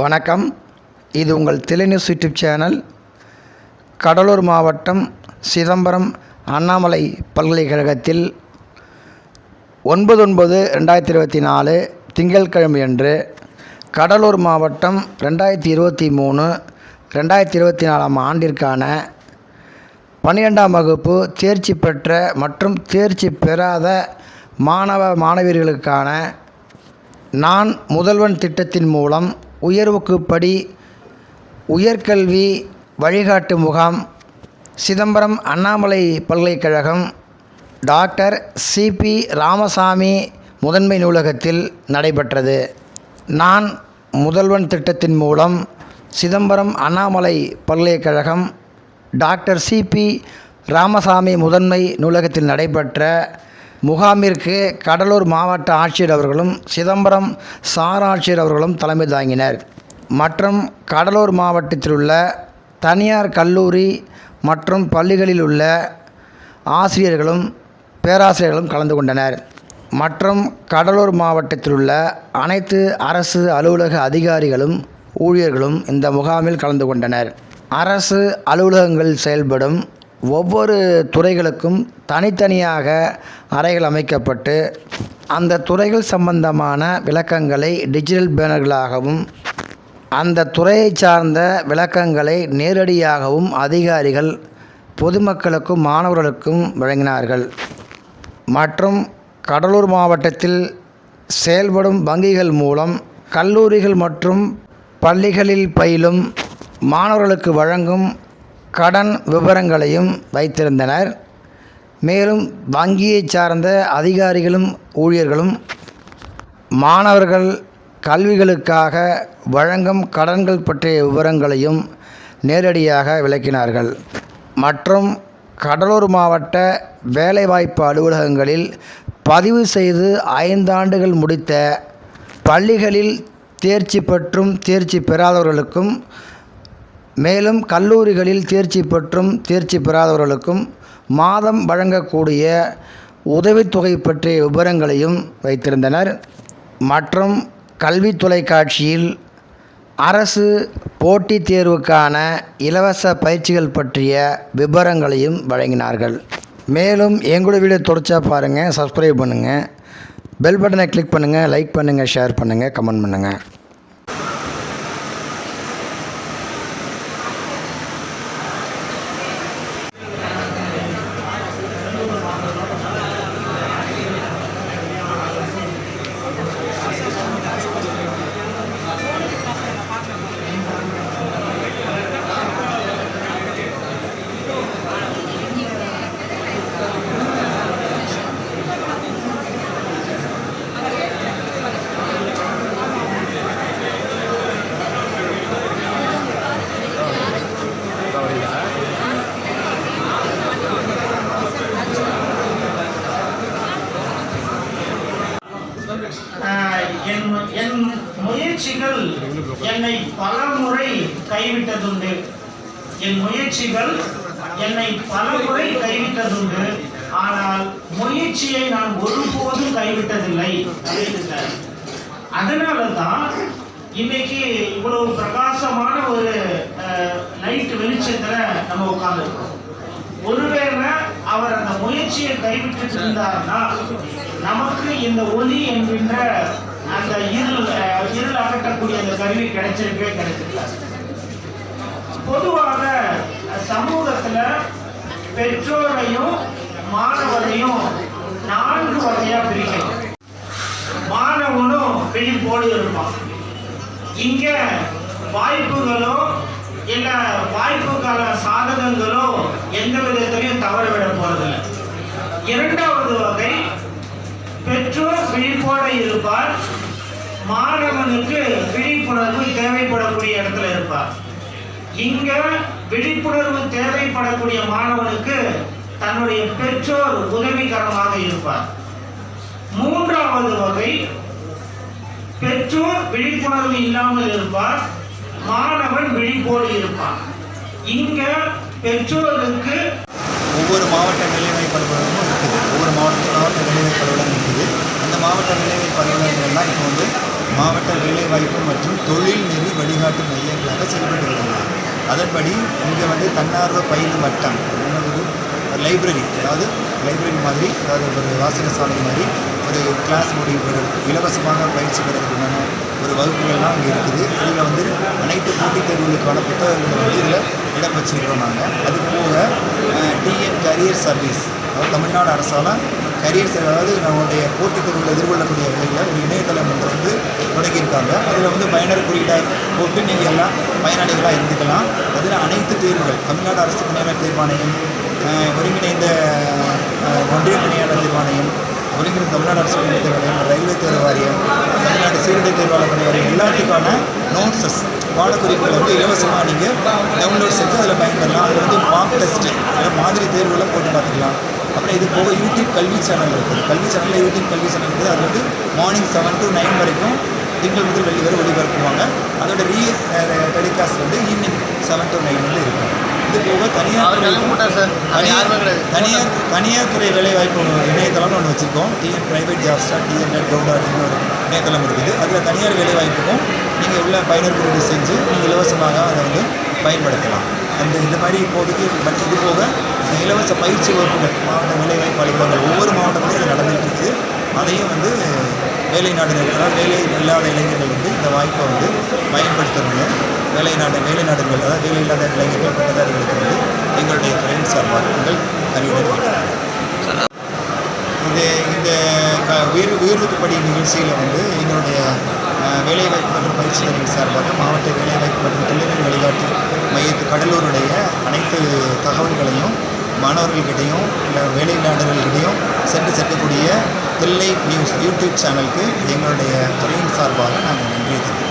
வணக்கம். இது உங்கள் நியூஸ் யூடியூப் சேனல் கடலூர் மாவட்டம் சிதம்பரம் அண்ணாமலை பல்கலைக்கழகத்தில் ஒன்பது ஒன்பது ரெண்டாயிரத்தி இருபத்தி நாலு திங்கட்கிழமை அன்று கடலூர் மாவட்டம் ரெண்டாயிரத்தி இருபத்தி மூணு ரெண்டாயிரத்தி இருபத்தி நாலாம் ஆண்டிற்கான பன்னிரெண்டாம் வகுப்பு தேர்ச்சி பெற்ற மற்றும் தேர்ச்சி பெறாத மாணவ மாணவியர்களுக்கான நான் முதல்வன் திட்டத்தின் மூலம் உயர்வுக்குப்படி உயர்கல்வி வழிகாட்டு முகாம் சிதம்பரம் அண்ணாமலை பல்கலைக்கழகம் டாக்டர் சிபி ராமசாமி முதன்மை நூலகத்தில் நடைபெற்றது. நான் முதல்வன் திட்டத்தின் மூலம் சிதம்பரம் அண்ணாமலை பல்கலைக்கழகம் டாக்டர் சிபி ராமசாமி முதன்மை நூலகத்தில் நடைபெற்ற முகாமிற்கு கடலூர் மாவட்ட ஆட்சியர் அவர்களும் சிதம்பரம் சார் ஆட்சியர் அவர்களும் தலைமை தாங்கினர். மற்றும் கடலூர் மாவட்டத்தில் உள்ள தனியார் கல்லூரி மற்றும் பள்ளிகளில் உள்ள ஆசிரியர்களும் பேராசிரியர்களும் கலந்து கொண்டனர். மற்றும் கடலூர் மாவட்டத்தில் உள்ள அனைத்து அரசு அலுவலக அதிகாரிகளும் ஊழியர்களும் இந்த முகாமில் கலந்து கொண்டனர். அரசு அலுவலகங்களில் செயல்படும் ஒவ்வொரு துறைகளுக்கும் தனித்தனியாக அறைகள் அமைக்கப்பட்டு அந்த துறைகள் சம்பந்தமான விளக்கங்களை டிஜிட்டல் பேனர்களாகவும் அந்த துறையை சார்ந்த விளக்கங்களை நேரடியாகவும் அதிகாரிகள் பொதுமக்களுக்கும் மாணவர்களுக்கும் வழங்கினார்கள். மற்றும் கடலூர் மாவட்டத்தில் செயல்படும் வங்கிகள் மூலம் கல்லூரிகள் மற்றும் பள்ளிகளில் பயிலும் மாணவர்களுக்கு வழங்கும் கடன் விவரங்களையும் வைத்திருந்தனர். மேலும் வங்கியை சார்ந்த அதிகாரிகளும் ஊழியர்களும் மாணவர்கள் கல்விகளுக்காக வழங்கும் கடன்கள் பற்றிய விவரங்களையும் நேரடியாக விளக்கினார்கள். மற்றும் கடலூர் மாவட்ட வேலைவாய்ப்பு அலுவலகங்களில் பதிவு செய்து ஐந்தாண்டுகள் முடித்த பள்ளிகளில் தேர்ச்சி பெற்றும் தேர்ச்சி பெறாதவர்களுக்கும் மேலும் கல்லூரிகளில் தேர்ச்சி பெற்றும் தேர்ச்சி பெறாதவர்களுக்கும் மாதம் வழங்கக்கூடிய உதவித்தொகை பற்றிய விவரங்களையும் வைத்திருந்தனர். மற்றும் கல்வி தொலைக்காட்சியில் அரசு போட்டித் தேர்வுக்கான இலவச பயிற்சிகள் பற்றிய விவரங்களையும் வழங்கினார்கள். மேலும் எங்களுடைய வீடியோ தொடர்ச்சா பாருங்கள் சப்ஸ்கிரைப் பண்ணுங்கள் பெல் பட்டனை கிளிக் பண்ணுங்கள் லைக் பண்ணுங்கள் ஷேர் பண்ணுங்கள் கமெண்ட் பண்ணுங்கள் ஆஹ் என் என் முயற்சிகள் என்னை பலமுறை கைவிட்டதுண்டு. என் முயற்சிகள் என்னை பலமுறை கைவிட்டதுண்டு. ஆனால் முயற்சியை நான் ஒருபோதும் கைவிட்டதில்லை. அதனால தான் இன்னைக்கு இவ்வளவு பிரகாசமான ஒரு லைட் வெளிச்சத்துல நம்ம உட்கார்ந்துருக்கோம் ஒருவேளை அவர் அந்த முயற்சியை கைவிட்டு இருந்தார்னா நமக்கு இந்த ஒளி என்கின்ற அந்த இருள் இருள் அகற்றக்கூடிய அந்த கருவி கிடைச்சிருக்கவே கிடைச்சிருக்காது. பொதுவாக சமூகத்துல பெற்றோரையும் மாணவரையும் நான்கு வகையா பிரிக்கணும். மாணவனும் விழிப்போடு இருப்பான் இங்க வாய்ப்புகளோ இல்ல வாய்ப்புக்கான சாதகங்களோ எந்த விதத்திலையும் தவற விட போறதில்லை. இரண்டாவது வகை பெற்றோர் விழிப்போட இருப்பார் மாணவனுக்கு விழிப்புணர்வு தேவைப்படக்கூடிய இடத்துல இருப்பார். இங்க விழிப்புணர்வு தேவைப்படக்கூடிய மாணவனுக்கு தன்னுடைய பெற்றோர் உதவிகரமாக இருப்பார். மூன்றாவது வகை பெற்றோர் விழிப்புணர்வு இல்லாமல் இருப்பார் மாணவன் விழிப்போடு இருப்பான் இங்க பெற்றோருக்கு ஒவ்வொரு மாவட்ட வேலைவாய்ப்பு இருக்குது. ஒவ்வொரு மாவட்ட மாவட்ட வேலைவாய்ப்பு அலுவலகம் இருக்குது. அந்த மாவட்ட வேலைவாய்ப்பு இப்போ வந்து மாவட்ட வேலைவாய்ப்பு மற்றும் தொழில் நெறி வழிகாட்டு மையங்களாக செயல்பட்டு வருகிறது அதன்படி இங்கே வந்து தன்னார்வ பயிர் வட்டம் ஒரு லைப்ரரி. அதாவது லைப்ரரி மாதிரி அதாவது ஒரு வாசகசாலை மாதிரி ஒரு கிளாஸ் முடிவு இலவசமாக பயிற்சி பெறதுக்குண்டான ஒரு வகுப்புகள்லாம் அங்கே இருக்குது. இதில் வந்து அனைத்து போட்டித் தேர்வுகளுக்கான புத்தகங்களை வந்து இதில் இடம் வச்சுருக்கிறோம் நாங்கள் அது போக டிஎன் கரியர் சர்வீஸ் அதாவது தமிழ்நாடு அரசால் கரியர் அதாவது நம்மளுடைய போட்டித் தேர்வுகளை எதிர்கொள்ளக்கூடிய வகையில் ஒரு இணையதளம் ஒன்று வந்து தொடங்கியிருக்காங்க. அதில் வந்து பயனர் குறியீடாக போட்டு நீங்கள் எல்லாம் பயனாளிகளாக இருந்துக்கலாம். அதில் அனைத்து தேர்வுகள் தமிழ்நாடு அரசு பணியாளர் தேர்வாணையம் ஒருங்கிணைந்த ஒன்றிய பணியாளர் தேர்வாணையம் ஒருங்கிணைந்த தமிழ்நாடு அரசு பணியாளர் ரயில்வே தேர்வு வாரியம் தமிழ்நாடு சீருடை தேர்வாளர் பணி எல்லாத்துக்கான நோட்ஸஸ் பாடக்குறிப்புகளை வந்து இலவசமாக நீங்கள் டவுன்லோட் செஞ்சு அதில் பயன்படலாம் அதில் வந்து மார்க் டெஸ்ட்டு அதில் மாதிரி தேர்வுகளை போட்டு பார்த்துக்கலாம். அப்புறம் இது போக யூடியூப் கல்வி சேனல் இருக்குது. கல்வி சேனலில் யூடியூப் கல்வி சேனல் இருக்குது. அதில் வந்து மார்னிங் செவன் டு நைன் வரைக்கும் திங்கள் முதல் வெள்ளி வரை ஒளிபரப்புவாங்க. அதோட ரீ டெலிகாஸ்ட் வந்து ஈவினிங் செவன் டு நைன் வந்து இருக்கும். இது போக தனியார் தனியார் தனியார் தனியார் துறை வேலைவாய்ப்பு இணையதளம்னு ஒன்று வச்சுருக்கோம். TN private job star TN gov dot ஒரு இணையதளம் இருக்குது. அதில் தனியார் வேலைவாய்ப்புக்கும் நீங்கள் உள்ள பயனர் குறியீடு செஞ்சு நீங்கள் இலவசமாக அதை வந்து பயன்படுத்தலாம். அந்த இந்த மாதிரி இப்போதைக்கு பட் இது போக இலவச பயிற்சி வகுப்புகள் மாவட்ட வேலைவாய்ப்பு அலுவலகங்கள் ஒவ்வொரு மாவட்டத்திலும் இது நடந்துகிட்டு இருக்குது. அதையும் வந்து வேலை நாடுகள் வேலை இல்லாத இளைஞர்கள் வந்து இந்த வாய்ப்பை வந்து பயன்படுத்தணுங்க வேலை நாடு வேலை நாடுகள் அதாவது வேலை இல்லாத இளைஞர்கள் பட்டதாரிகளுக்கு வந்து எங்களுடைய துறையின் சார்பாக நாங்கள் கருவிட இது இந்த க உயர் உயர்வுக்குப்படி நிகழ்ச்சியில் வந்து எங்களுடைய வேலைவாய்ப்பு மற்றும் பயிற்சி துறையின் சார்பாக மாவட்ட வேலைவாய்ப்பு மற்றும் தொழில்நுட்ப வழிகாட்டு மையத்து கடலூருடைய அனைத்து தகவல்களையும் மாணவர்கள்கிட்டையும் இல்லை வேலையில்லாதவர்கள்கிட்டையும் சென்று சேர்க்கக்கூடிய தில்லை நியூஸ் யூடியூப் சேனலுக்கு எங்களுடைய துறையின் சார்பாக நாங்கள்